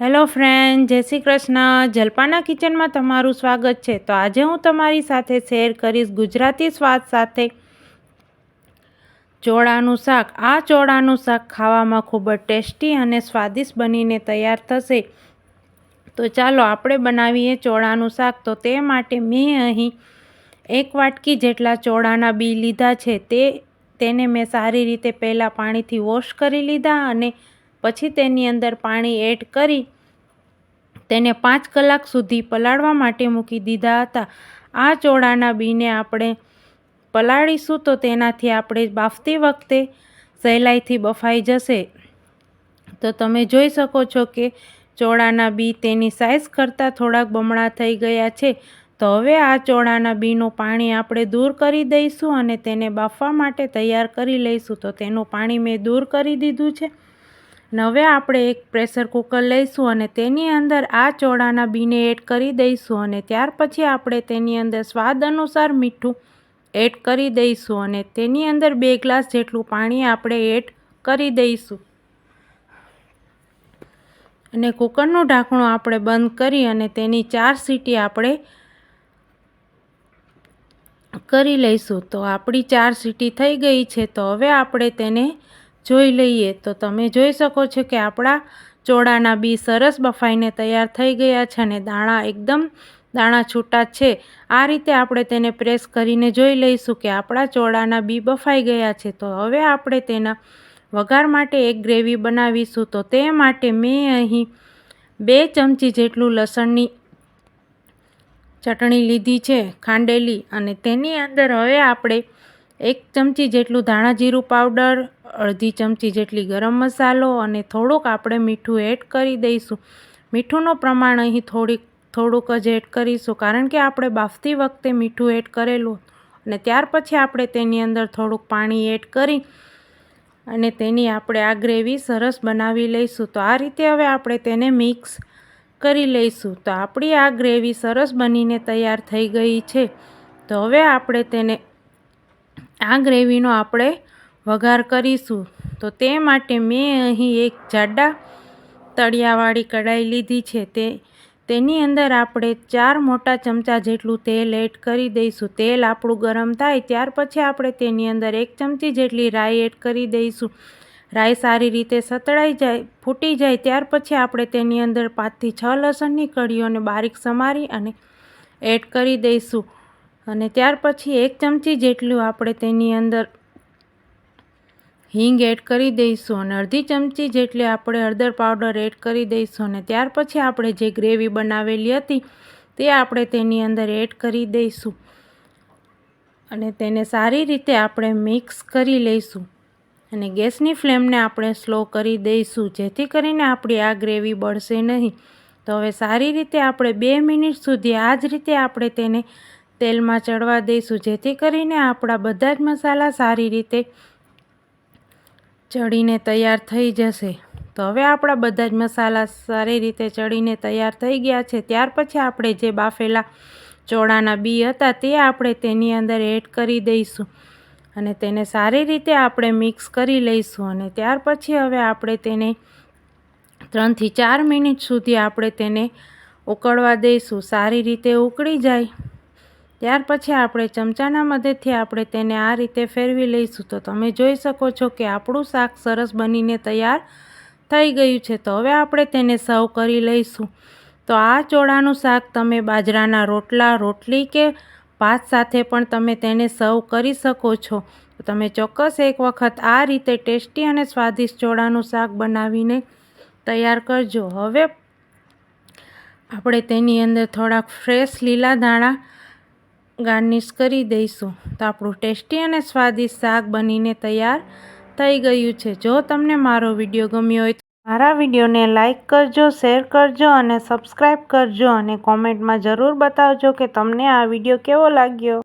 Hello friend, જય શ્રી કૃષ્ણ. જલપાના કિચનમાં તમારું સ્વાગત છે. તો આજે હું તમારી સાથે શેર કરીશ ગુજરાતી સ્વાદ સાથે ચોળાનું શાક. આ ચોળાનું શાક ખાવામાં ખૂબ જ ટેસ્ટી અને સ્વાદિષ્ટ બનીને તૈયાર થશે. તો ચાલો આપણે બનાવીએ ચોળાનું શાક. તો તે માટે મેં અહીં એક વાટકી જેટલા ચોળાના બી લીધા છે. તે, તેને મેં સારી રીતે પહેલાં પાણીથી વોશ કરી લીધા અને પછી તેની અંદર પાણી એડ કરી તેને પાંચ કલાક સુધી પલાળવા માટે મૂકી દીધા હતા. આ ચોળાના બીને આપણે પલાળીશું તો તેનાથી આપણે બાફતી વખતે સહેલાઈથી બફાઈ જશે. તો તમે જોઈ શકો છો કે ચોળાના બી તેની સાઇઝ કરતાં થોડાક બમણા થઈ ગયા છે. તો હવે આ ચોળાના બીનું પાણી આપણે દૂર કરી દઈશું અને તેને બાફવા માટે તૈયાર કરી લઈશું. તો તેનું પાણી મેં દૂર કરી દીધું છે. હવે આપણે એક પ્રેશર કુકર લઈશું અને તેની અંદર આ ચોળાના બીને એડ કરી દઈશું અને ત્યાર પછી આપણે તેની અંદર સ્વાદ અનુસાર મીઠું એડ કરી દઈશું અને તેની અંદર બે ગ્લાસ જેટલું પાણી આપણે એડ કરી દઈશું. અને કુકરનું ઢાંકણું આપણે બંધ કરી અને તેની ચાર સીટી આપણે કરી લઈશું. તો આપણી ચાર સીટી થઈ ગઈ છે. તો હવે આપણે તેને જોઈ લઈએ. તો તમે જોઈ શકો છો કે આપણા ચોળાના બી સરસ બફાઈને તૈયાર થઈ ગયા છે અને દાણા એકદમ દાણા છૂટા છે. આ રીતે આપણે તેને પ્રેસ કરીને જોઈ લઈશું કે આપણા ચોળાના બી બફાઈ ગયા છે. તો હવે આપણે તેના વઘાર માટે એક ગ્રેવી બનાવીશું. તો તે માટે મેં અહીં બે ચમચી જેટલું લસણની ચટણી લીધી છે, ખાંડેલી. અને તેની અંદર હવે આપણે એક ચમચી જેટલું ધાણા જીરું પાવડર, અડધી ચમચી જેટલી ગરમ મસાલો અને થોડુંક આપણે મીઠું એડ કરી દઈશું. મીઠુંનું પ્રમાણ અહીં થોડીક, થોડુંક જ એડ કરીશું કારણ કે આપણે બાફતી વખતે મીઠું એડ કરેલું અને ત્યાર પછી આપણે તેની અંદર થોડુંક પાણી એડ કરી અને તેની આપણે આ ગ્રેવી સરસ બનાવી લઈશું. તો આ રીતે હવે આપણે તેને મિક્સ કરી લઈશું. તો આપણી આ ગ્રેવી સરસ બનીને તૈયાર થઈ ગઈ છે. તો હવે આપણે તેને આ ગ્રેવીનો આપણે વઘાર કરીશું. તો તે માટે મેં અહીં એક જાડા તળિયાવાળી કઢાઈ લીધી છે. તે, તેની અંદર આપણે ચાર મોટા ચમચા જેટલું તેલ એડ કરી દઈશું. તેલ આપણું ગરમ થાય ત્યાર પછી આપણે તેની અંદર એક ચમચી જેટલી રાઈ એડ કરી દઈશું. રાઈ સારી રીતે સતળાઈ જાય, ફૂટી જાય ત્યાર પછી આપણે તેની અંદર પાંચથી છ લસણની કળીઓને બારીક સમારી અને એડ કરી દઈશું. અને ત્યાર પછી એક ચમચી જેટલું આપણે તેની અંદર હિંગ એડ કરી દઈશું અને અડધી ચમચી જેટલી આપણે હળદર પાવડર એડ કરી દઈશું અને ત્યાર પછી આપણે જે ગ્રેવી બનાવેલી હતી તે આપણે તેની અંદર એડ કરી દઈશું. અને તેને સારી રીતે આપણે મિક્સ કરી લઈશું. અને ગેસની ફ્લેમને આપણે સ્લો કરી દઈશું, જેથી કરીને આપણી આ ગ્રેવી બળશે નહીં. તો હવે સારી રીતે આપણે બે મિનિટ સુધી આ જ રીતે આપણે તેને તેલમાં ચડવા દઈશું, જેથી કરીને આપણા બધા જ મસાલા સારી રીતે ચડીને તૈયાર થઈ જશે. તો હવે આપણા બધા જ મસાલા સારી રીતે ચડીને તૈયાર થઈ ગયા છે. ત્યાર પછી આપણે જે બાફેલા ચોળાના બી હતા તે આપણે તેની અંદર એડ કરી દઈશું અને તેને સારી રીતે આપણે મિક્સ કરી લઈશું અને ત્યાર પછી હવે આપણે તેને ત્રણથી ચાર મિનિટ સુધી આપણે તેને ઉકળવા દઈશું. સારી રીતે ઉકળી જાય. ત્યાર પછી આપણે ચમચાના મદદથી આપણે તેને આ રીતે ફેરવી લઈશું. તો તમે જોઈ શકો છો કે આપણું શાક સરસ બનીને તૈયાર થઈ ગયું છે. તો હવે આપણે તેને સર્વ કરી લઈશું. તો આ ચોળાનું શાક તમે બાજરાના રોટલા, રોટલી કે ભાત સાથે પણ તમે તેને સર્વ કરી શકો છો. તમે ચોક્કસ એક વખત આ રીતે ટેસ્ટી અને સ્વાદિષ્ટ ચોળાનું શાક બનાવીને તૈયાર કરજો. હવે આપણે તેની અંદર થોડાક ફ્રેશ લીલા દાણા ગાર્નિશ કરી દઈશું. તો આપણું ટેસ્ટી અને સ્વાદિષ્ટ શાક બનીને તૈયાર થઈ ગયું છે. જો તમને મારો વીડિયો ગમ્યો હોય તો મારા વિડીયોને લાઇક કરજો, શેર કરજો અને સબસ્ક્રાઈબ કરજો અને કોમેન્ટમાં જરૂર બતાવજો કે તમને આ વીડિયો કેવો લાગ્યો.